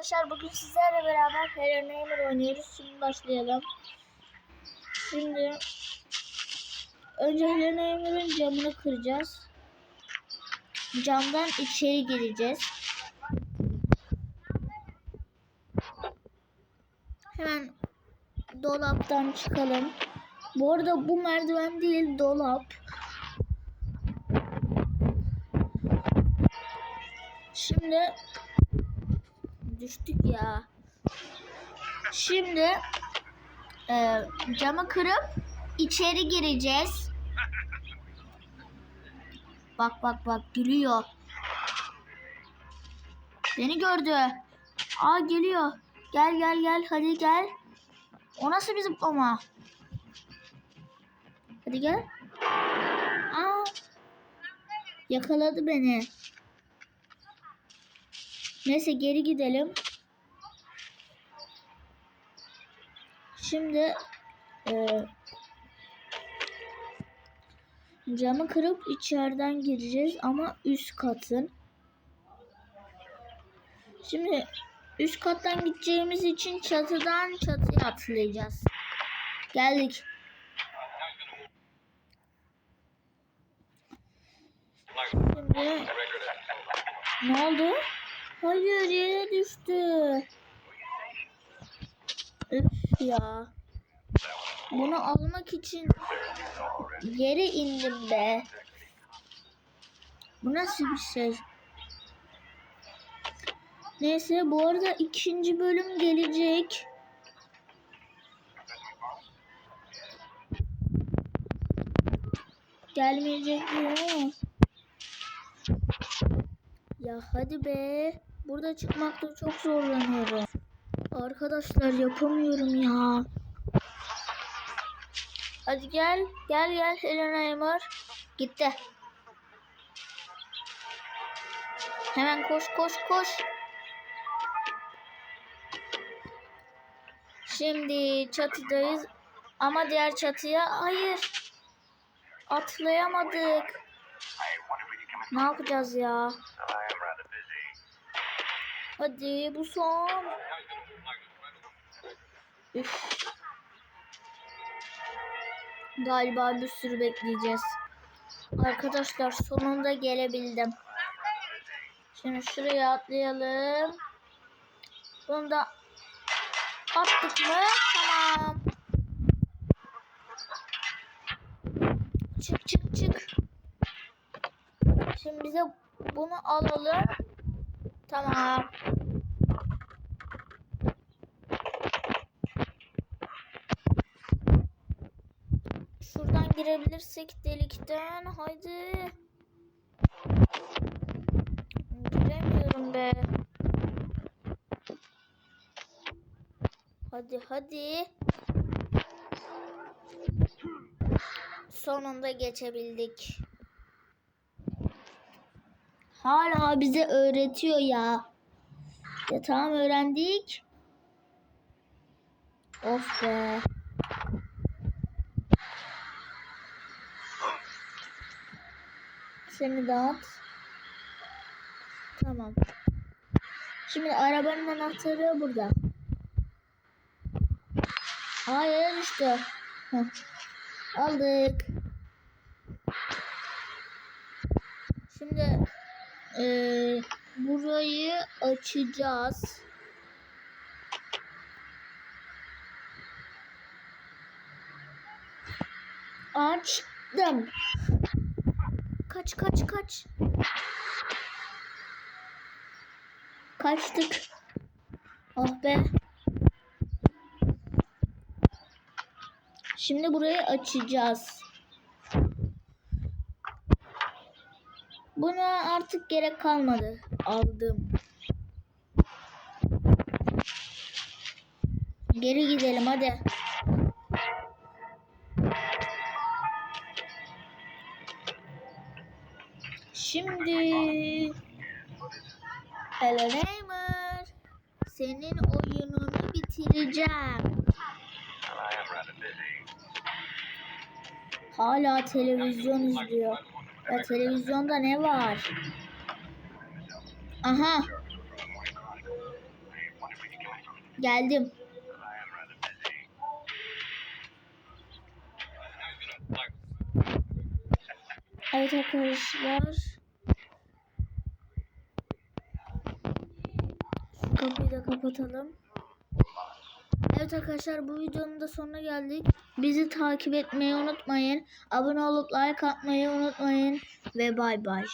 Arkadaşlar bugün sizlerle beraber Hello Neighbor oynuyoruz. Şimdi başlayalım. Şimdi önce Hello Neighbor'ın camını kıracağız. Camdan içeri gireceğiz. Hemen dolaptan çıkalım. Bu arada bu merdiven değil dolap. Şimdi düştük ya. Şimdi e, camı kırıp içeri gireceğiz. Bak bak bak gülüyor. Beni gördü. Aa geliyor. Gel gel gel hadi gel. O nasıl bir zıplama? Hadi gel. Aa. Yakaladı beni. Neyse geri gidelim. Şimdi e, camı kırıp içeriden gireceğiz ama üst katın. Şimdi üst kattan gideceğimiz için çatıdan çatıya atlayacağız. Geldik. Şimdi ne oldu? Hayır yere düştü. Üf ya. Bunu almak için yere indim be. Bu nasıl bir şey? Neyse bu arada ikinci bölüm gelecek. Gelmeyecek mi? Ya hadi be. Burada çıkmakta çok zorlanıyorum. Arkadaşlar yapamıyorum ya. Hadi gel. Gel gel Helena Emar. Gitti. Hemen koş koş koş. Şimdi çatıdayız. Ama diğer çatıya hayır. Atlayamadık. Ne yapacağız ya? Hadi bu son. Üf. Galiba bir sürü bekleyeceğiz. Arkadaşlar sonunda gelebildim. Şimdi şuraya atlayalım. Bunu da attık mı? Tamam. Çık çık çık. Şimdi bize bunu alalım. Tamam. Şuradan girebilirsek delikten. Haydi. Giremiyorum be. Hadi hadi. Sonunda geçebildik. Hala bize öğretiyor ya. Ya tamam öğrendik. Of be. Seni dağıt. Tamam. Şimdi arabanın anahtarı burada. Yere düştü. Heh. Aldık. Şimdi eee, burayı açacağız. Açtım. Kaç kaç kaç. Kaçtık. Oh be. Şimdi burayı açacağız. Buna artık gerek kalmadı. Aldım. Geri gidelim hadi. Şimdi Hello Neymer. Senin oyununu bitireceğim. Hala televizyon izliyor. Ya televizyonda ne var? Aha. Geldim. Evet arkadaşlar. Kapıyı da kapatalım. Evet arkadaşlar bu videonun da sonuna geldik. Bizi takip etmeyi unutmayın. Abone olup like atmayı unutmayın. Ve bay bay.